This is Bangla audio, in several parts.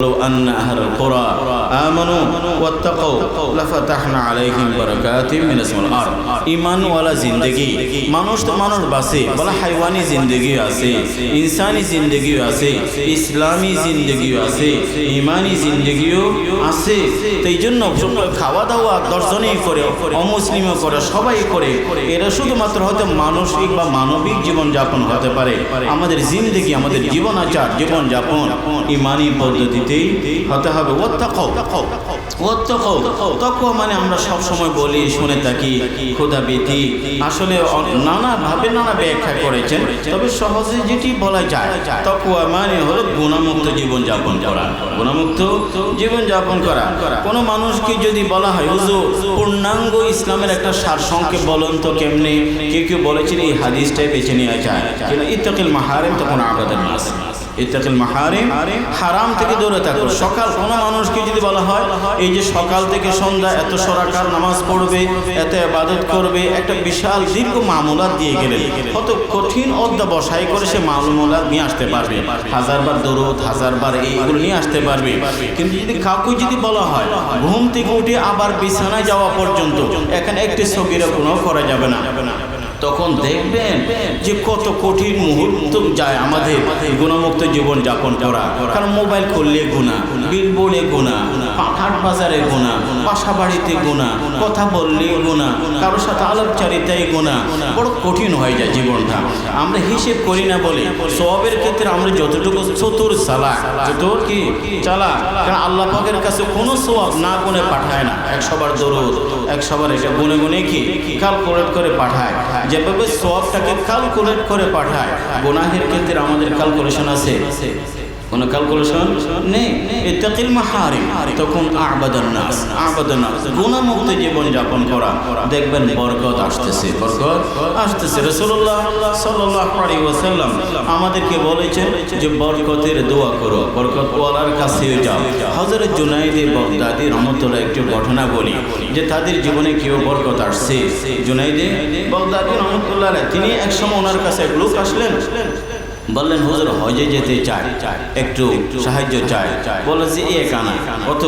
لو أن أهل القرى آمنوا واتقوا لفتحنا عليهم بركات من اسم الأرض ইমান ওয়ালা জিন্দগি মানুষ তো মানুষ বাসে বলা হাইওয়ানি জিন্দগি আছে ইনসানি জিন্দগিও আছে ইসলামী জিন্দগিও আছে ইমানি জিন্দগিও আছে তো এই জন্য খাওয়া দাওয়া দর্শনই করে অমুসলিমও করে সবাই করে এরা শুধুমাত্র হয়তো মানসিক বা মানবিক জীবন যাপন হতে পারে আমাদের জিন্দগি আমাদের জীবন আচার জীবন যাপন ইমানি পদ্ধতিতেই হতে হবে তাকওয়া মানে আমরা সব সময় বলি, শুনে থাকি খোদা বেতি আসলে নানাভাবে নানা ব্যাখ্যা করেছেন, তবে সহজে যেটি বলা যায়, তাকওয়া মানে হলো গুণামুক্ত জীবন যাপন করা। গুণামুক্ত জীবন যাপন করা। কোনো মানুষকে যদি বলা হয়, হুজুর, পূর্ণাঙ্গ ইসলামের একটা সার সংক্ষেপ বলুন তো কেমনে? কেউ কেউ বলেছেন, এই হাদিসটাই বেছে নেওয়া যায়। ইত্তাকিল মাহারেম তখন আবাদের নাস হারাম থেকে দূরে থাকো। সকাল কোনো মানুষকে যদি বলা হয়, এই যে সকাল থেকে সন্ধ্যা এত সরাকার নামাজ পড়বে, এত ইবাদত করবে, একটা বিশাল দীর্ঘ মামুলাত দিয়ে গেলেন। কত কঠিন অধ্যাবসায় করে সে মামুলাত নিয়ে আসতে পারবে। হাজারবার দরুদ, হাজারবার এইগুলো নিয়ে আসতে পারবে। কিন্তু যদি কাউকে যদি বলা হয়, ঘুম থেকে উঠে আবার বিছানায় যাওয়া পর্যন্ত, এখানে একটি সগিরা কোনো করা যাবে না। তখন দেখবেন যে কত কঠিন মুহূর্ত যায় আমাদের গুণমুক্ত জীবন যাপন করা। কারণ মোবাইল খুললে গুণা, বিলবোর্ডে গুণা হাট বাজারে গুণা, বাসা বাড়িতে গুণা, কথা বললে গুণা, কারোর সাথে আলাপচারিতায় গুণা, বড় কঠিন হয়ে যায় জীবনটা। আমরা হিসেব করি না বলে সবের ক্ষেত্রে আমরা যতটুকু চতুর চালা চতুর কি? চালা কারণ আল্লাহ পাকের কাছে কোনো সব না গুনে পাঠায় না। এক একশোবার দরুদ একশোবার এটা গুনে গুনে কি? ক্যালকুলেট করে পাঠায়। যেভাবে সবটাকে ক্যালকুলেট করে পাঠায় গুনাহের ক্ষেত্রে আমাদের ক্যালকুলেশন আছে। কোনো ক্যালকুলেশন নেই। ইত্তাকিল মাহারিম। তখন আবাদান নাস। আবাদান নাস। গুণামুক্ত জীবন যাপন করা। দেখবেন বরকত আসতেছে বরকত আসতেছে। রাসূলুল্লাহ সাল্লাল্লাহু আলাইহি ওয়াসাল্লাম আমাদেরকে বলেছেন যে, বরকতের দোয়া করো। বরকত ওয়ালার কাছে যাও। হযরত জুনাইদে বাগদাদি রহমতুল্লাহ একটি ঘটনা বলি, যে তাদের জীবনে কেউ বরকত আসছে। জুনাইদে বাগদাদি রহমতুল্লাহ তিনি একসময় ওনার কাছে লোক আসলেন। বললেন, হুজুর, হজে যেতে চাই। একটু সাহায্য চাই। বলেছি যে এক আনা কত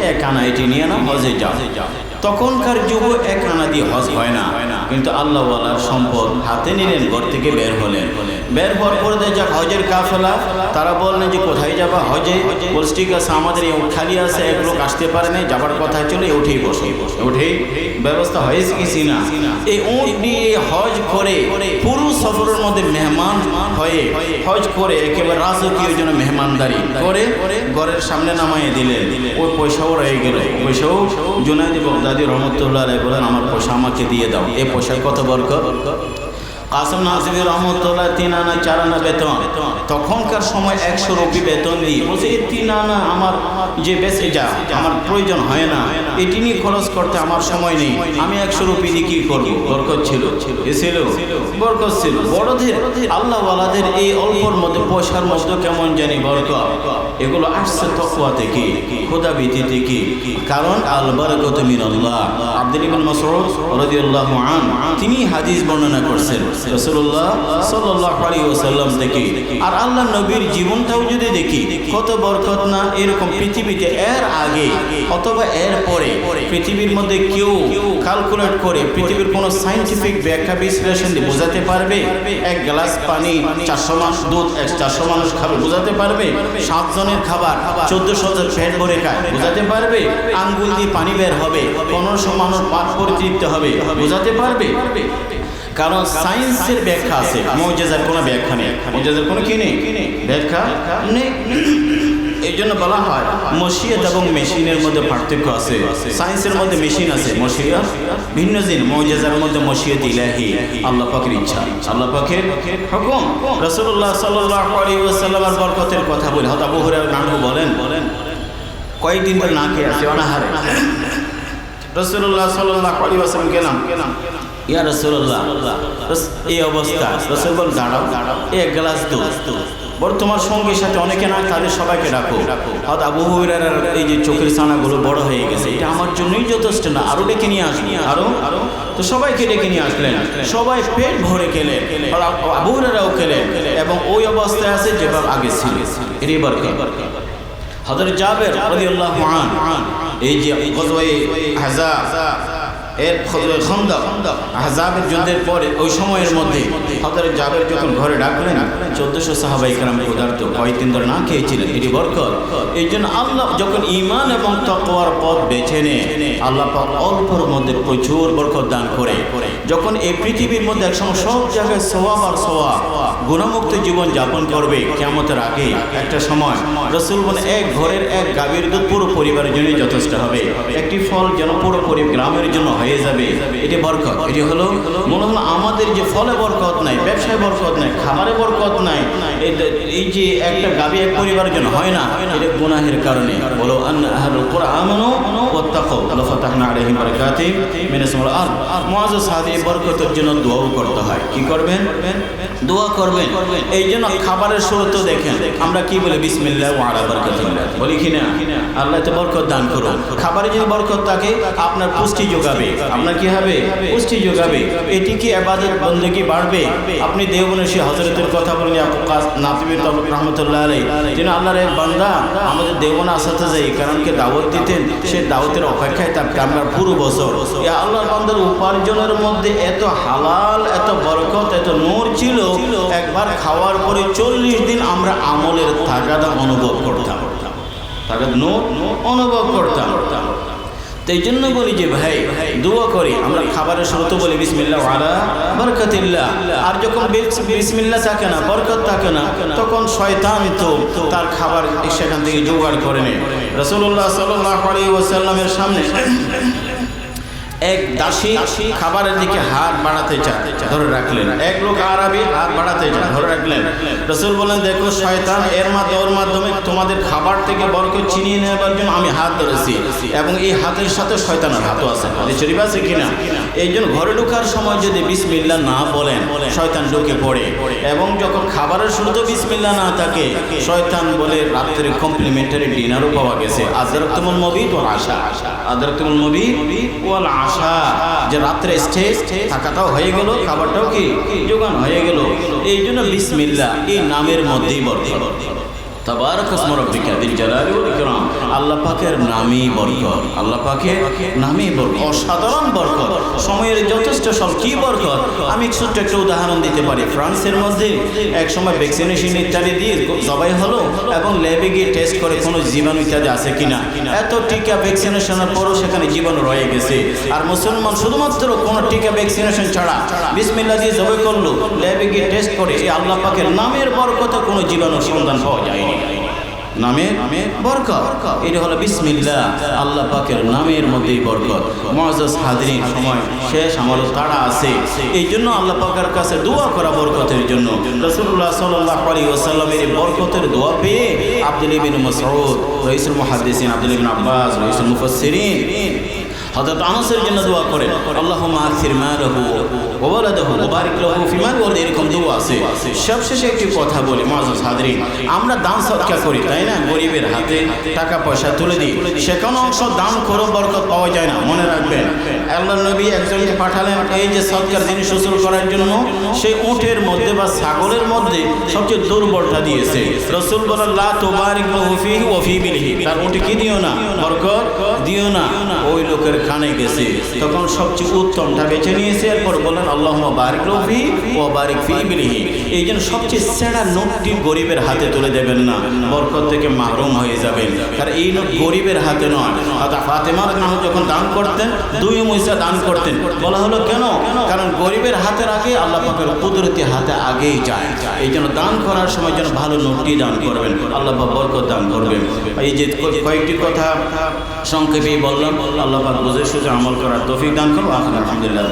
এক আনা এটি নিয়ে না হজে যাও। তখনকার যুগ এক আনা দিয়ে হজ হয় না। কিন্তু আল্লাহওয়ালার সম্পদ হাতে নিলেন, ঘর থেকে বের হলেন। বের পরে দেখা যাক হজের কাফেলা। তারা বললেন যে কোথায় যাবা? হজে? বলছে, ঠিক আছে, আমাদের খালি আছে, এক লোক আসতে পারে নাই, যাবার কথা এই উঠেই বসে। উঠেই ব্যবস্থা হয়েছে কি না এই উট নিয়ে হজ করে পুরো সফরের মধ্যে মেহমান হয়ে হজ করে একেবারে রাজকীয় জন্য মেহমানদারি করে ঘরের সামনে নামাইয়ে দিলেন। ওই পয়সাও রয়ে গেল। পয়সাও জুনাইদি দাদি রহমতুল্লাহ বলেন, আমার পয়সা আমাকে দিয়ে দাও। এই পয়সার কত বরকত? কাসম নাসিবি রহমতুল্লাহ তিন আনা, চার আনা বেতন। তখনকার সময় একশো রুপি বেতন দিই বলছে এই তিন আনা আমার যে বেঁচে যা, আমার প্রয়োজন হয় না। এটি নিয়ে খরচ করতে আমার সময় নেই। আমি একশো রুপি দিয়ে কী করব? বরকত ছিল। ছিল। বরকত ছিল। বড়দের, আল্লাহওয়ালাদের এই অল্পর মধ্যে পয়সার মধ্যে কেমন জানি বরকত। এগুলো আসছে তকুয়া থেকে, খোদা ভীতি থেকে। কারণ আল বারাকত মিনাল্লাহ। আব্দুল রাদিয়াল্লাহু আন, তিনি হাদিস বর্ণনা করছেন রাসূলুল্লাহ সাল্লাল্লাহু আলাইহি ওয়াসাল্লাম থেকে। আর আল্লাহ নবীর জীবনটাও যদি দেখি, কত বরকত না এরকম পৃথিবীতে এর আগে অথবা এর পরে পৃথিবীর মধ্যে কেউ ক্যালকুলেট করে পৃথিবীর কোনো সায়েন্টিফিক ব্যাখ্যা বিশ্লেষণ বোঝাতে পারবে? এক গ্লাস পানি চারশো মানুষ দুধ চারশো মানুষ খাবে, বোঝাতে পারবে? সাতজনের খাবার চোদ্দ জন পেট ভরে খায়। বোঝাতে পারবে? আঙ্গুল দিয়ে পানি বের হবে। পনেরোশো মানুষ পাক পরিতৃপ্ত হবে। বোঝাতে পারবে? কারণ সায়েন্সের ব্যাখ্যা আছে। মৌজাজার কোনো ব্যাখ্যা নেই। মৌজাজার কোনো কি নেই? ব্যাখ্যা নেই। এই জন্য বলা হয়, মসিয়ত এবং মেশিনের মধ্যে পার্থক্য আছে। সায়েন্সের মধ্যে মেশিন আছে, মসিয়ত। ভিন্ন জিন, মৌজেজার মধ্যে মসিয়ত ইলাহি, আল্লাহ পাকের ইচ্ছা। আল্লাহ পাকের হুকুম। রাসূলুল্লাহ সাল্লাল্লাহু আলাইহি ওয়াসাল্লামের বরকতের কথা বলে, হযরত আবু হুরায়রা নানহু বলেন বলেন কয়েকদিন ধরে না খেয়ে আছে অনাহারে? রাসূলুল্লাহ সাল্লাল্লাহু আলাইহি ওয়াসাল্লাম গেলাম। ইয়া রাসূলুল্লাহ রাস- এই অবস্থা, রাসূল দাঁড়াও, এক গ্লাস দুধ। বড় তোমার সঙ্গীর সাথে অনেকে না তাদের সবাইকে ডাকো। হয়তো আবু এই যে চোখের ছানাগুলো বড় হয়ে গেছে, এটা আমার জন্যই যথেষ্ট না, আরও ডেকে নিয়ে আসবি। আরও? আরও তো সবাইকে ডেকে নিয়ে আসলেন। সবাই পেট ভরে খেলেন, আর আবু হুরায়রাও খেলেন, এবং ওই অবস্থায় আছে যেভাবে আগে ছিল। জাবের রাদিয়াল্লাহু আন এই যে গজওয়ে আহজাব এর খন্দক আহজাবের যুদ্ধের পরে, ওই সময়ের মধ্যে হযরত জাবের যখন ঘরে ডাকলেন, চোদ্দশো সাহাবাই কালাম পদার্থ কয়েকদিন ধরে না খেয়েছিলেন, এটি বরকত। এই জন্য আল্লাহ যখন ইমান এবং তকওয়ার পথ বেছে নেয়, আল্লাহ অল্পর মধ্যে প্রচুর বরকত দান করে। যখন এই পৃথিবীর মধ্যে একসময় সব জায়গায় সোয়াব আর সোয়াব গুণমুক্ত জীবন যাপন করবে কেমতের আগে। একটা সময় রসুল বলে এক ঘরের এক গাভীর দুধ পুরো পরিবারের জন্য যথেষ্ট হবে। একটি ফল যেন পুরো গ্রামের জন্য হয়ে যাবে। এটি বরকত। এটি হলো, মনে হলো আমাদের যে ফলে বরকত নাই, ব্যবসায় বরকত নাই, খাবারে বরকত নাই, এই- যে একটা গাভী এক পরিবারের জন্য হয় না, এটা গুনাহের কারণে। বলো সামাল আরদ। সাহাবী বরকতের জন্য দোয়াও করতে হয়। কি করবেন? দোয়া করবেন এই জন্য খাবারের শুরুতে দেখেন, আমরা কি বলি, বিসমিল্লাহ বলি কি না? আল্লাহ তো বরকত দান করুন। খাবারে যদি বরকত থাকে, আপনার পুষ্টি যোগাবে। আপনার কি হবে? পুষ্টি যোগাবে। এটি কি ইবাদত বন্দেগী বাড়বে? আপনি দেওবনের সে হযরতের কথা বলেন নাতিবির রহমতুল্লাহ আলাই যিনি আল্লাহর বান্দা, আমাদের দেওবন আসাতে যাই, কারণ কি দাওয়াত দিতেন, সে দাওয়াতের অপেক্ষায় থাকতে আমরা পুরো বছর। আল্লাহর বান্দার উপার্জনের মধ্যে এত হালাল, এত বরকত, এত নূর ছিল একবার খাওয়ার পরে চল্লিশ দিন আমরা আমলের তাগাদা অনুভব করতাম। তাগাদ নূর অনুভব করতাম। তো এই জন্য বলি যে ভাই, দোয়া করি, আমরা খাবারের শুরুতে বলি, বিসমিল্লাহ আলা বরকতিল্লাহ। আর যখন বিস- বিসমিল্লাহ থাকে না, বরকত থাকে না, তখন শয়তান তো তার খাবার সেখান থেকে জোগাড় করে নেয়। রসুল্লাহ সাল্লাহ আলী ওসাল্লামের সামনে এক দাসী খাবারের দিকে হাত বাড়াতে চায়, ধরে রাখলেন। এক লোক আরবি হাত বাড়াতে চায়, ধরে রাখলেন। রসুল বলেন দেখো, শয়তান এর মাধ্যমে ওর মাধ্যমে তোমাদের খাবার থেকে বরকে চিনিয়ে নেবার জন্য আমি হাত ধরেছি এবং এই হাতের সাথে শয়তানের হাতও আছে। শরীফ আছে কিনা? এই জন্য ঘরে ঢোকার সময় যদি বিসমিল্লা না বলেন, শয়তান ঢুকে পড়ে। এবং যখন খাবারের শুরুতে বিসমিল্লা না থাকে, শয়তান বলে, রাত্রে কমপ্লিমেন্টারি ডিনারও পাওয়া গেছে। আজরতুমুল মবিদ ওয়াল আশা। আজরতুমুল মবিদ ওয়াল আশা। যে রাত্রে স্টে থাকাটাও হয়ে গেল, খাবারটাও কি যোগান হয়ে গেল। এই জন্য বিসমিল্লা এই নামের মধ্যেই বর্তমান। আল্লাহ পাকের নামই বরকত। আল্লাহ পাকের নামই বরকত। অসাধারণ বরকত। সময়ের যথেষ্ট সব কি বরকত? আমি ছোট্ট একটা উদাহরণ দিতে পারি। ফ্রান্সের মধ্যে এক সময় ভ্যাকসিনেশন ইত্যাদি দিয়ে সবাই হলো এবং ল্যাবে গিয়ে টেস্ট করে কোনো জীবাণু ইত্যাদি আছে কিনা। এত টিকা ভ্যাকসিনেশনের পরও সেখানে জীবাণু রয়ে গেছে। আর মুসলমান শুধুমাত্র কোনো টিকা ভ্যাকসিনেশন ছাড়া বিসমিল্লাহ দিয়ে জবাই করল। ল্যাবে গিয়ে টেস্ট করে এই আল্লাহ পাকের নামের বরকতে কোনো জীবাণুর সন্ধান পাওয়া যায়নি। নামের বরকত। এটা হলো বিসমিল্লাহ, আল্লাহ পাকের নামের মধ্যেই বরকত। মুআজ্জাজ হাজিরিন, সময় শেষ, আমারও তাড়া আছে। এই জন্য আল্লাহ পাকের কাছে দোয়া করা বরকতের জন্য। রাসূলুল্লাহ সাল্লাল্লাহু আলাইহি ওয়াসাল্লামের এই বরকতের দোয়া পেয়ে আব্দুল ইবনে মাসউদ, রাইসুল মুহাদ্দিসিন আব্দুল ইবনে আব্বাস, রাইসুল মুফাসসিরিন হযরত আনাসের জন্য দোয়া করেন, আল্লাহুম্মা আকসির মালাহু এরকম করি, তাই না? গরিবের হাতে টাকা পয়সা তুলে পাওয়া যায় না, মনে রাখবেন। মধ্যে বা ছাগলের মধ্যে সবচেয়ে দুর্বলটা দিয়েছে। রসুল বলেন লা তুবারিক লাহু ফিহি ওয়া ফি বিলিহি। তার উটে কি দিও না? বরকত দিও না। ওই লোকের কানে গেছে। তখন সবচেয়ে উত্তমটা বেছে নিয়েছে, এরপর বলেন আল্লাহ বারিক লফি ও বারিক ফি বিলিহি এই জন্য সবচেয়ে সেরা নোটটি গরিবের হাতে তুলে দেবেন না, বরকত থেকে মাহরুম হয়ে যাবেন। কারণ এই নোট গরিবের হাতে নয়। ফাতেমার নাম যখন দান করতেন, দুই মহিষা দান করতেন। বলা হলো, কেন? কারণ গরিবের হাতের আগে আল্লাহ পাকের কুদরতি হাতে আগেই যায়। এই জন্য দান করার সময় যেন ভালো নোটটি দান করবেন। আল্লাহ বরকত দান করবেন। এই যে কয়েকটি কথা সংক্ষেপেই বললাম। আল্লাহ পাক বুঝে সুঝে আমল করার তৌফিক দান করব আলহামদুলিল্লাহ